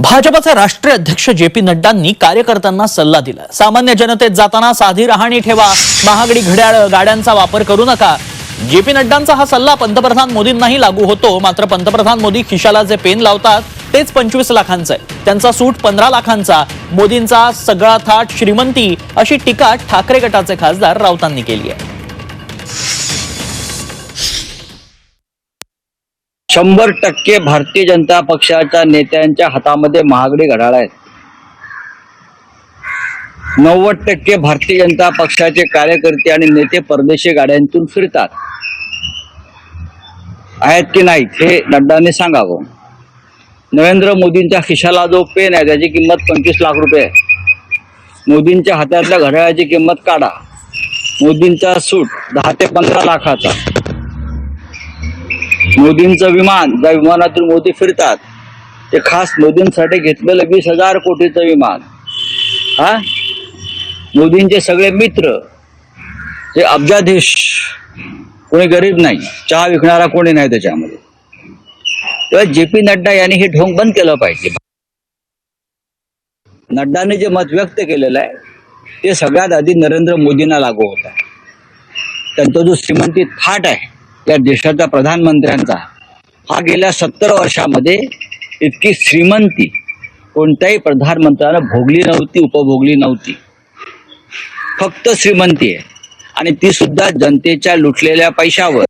भाजपचे राष्ट्रीय अध्यक्ष जे पी नड्डांनी कार्यकर्त्यांना सल्ला दिला. सामान्य जनतेत जाताना साधी राहणी ठेवा महागडी घड्याळ गाड्यांचा वापर करू नका. जे पी नड्डांचा हा सल्ला पंतप्रधान मोदींनाही लागू होतो मात्र पंतप्रधान मोदी खिशाला जे पेन लावतात तेच पंचवीस लाखांचं आहे. त्यांचा सूट पंधरा लाखांचा. मोदींचा सगळा थाट श्रीमंती अशी टीका ठाकरे गटाचे खासदार राऊतांनी केली आहे. शंभर टक्के भारतीय जनता पक्षाच्या नेत्यांच्या हातामध्ये महागडी घड्याळ आहेत. नव्वद टक्के भारतीय जनता पक्षाचे कार्यकर्ते आणि नेते परदेशी गाड्यांतून फिरतात. आहेत की नाहीत हे नड्डाने सांगावं. नरेंद्र मोदींच्या खिशाला जो पेन आहे त्याची किंमत पंचवीस लाख रुपये आहे. मोदींच्या हातातल्या घड्याळाची किंमत काढा. मोदींचा सूट दहा ते पंधरा लाखाचा. मोदींचं विमान ज्या विमानातून मोदी फिरतात ते खास मोदींसाठी घेतलेलं वीस हजार कोटीचं विमान. हा? मोदींचे सगळे मित्र ते अब्जाधीश कोणी गरीब नाही चहा विकणारा कोणी नाही त्याच्यामध्ये. तेव्हा जे पी नड्डा यांनी हे ढोंग बंद केलं पाहिजे. नड्डाने जे मत व्यक्त केलेलं आहे ते सगळ्यात आधी नरेंद्र मोदींना लागू होत आहे. त्यांचा जो श्रीमंती थाट आहे या देशाच्या प्रधानमंत्र्यांचा. हा गेल्या सत्तर वर्षामध्ये इतकी श्रीमंती कोणत्याही प्रधानमंत्र्यानं भोगली नव्हती उपभोगली नव्हती. फक्त श्रीमंती आहे. आणि ती सुद्धा जनतेच्या लुटलेल्या पैशावर.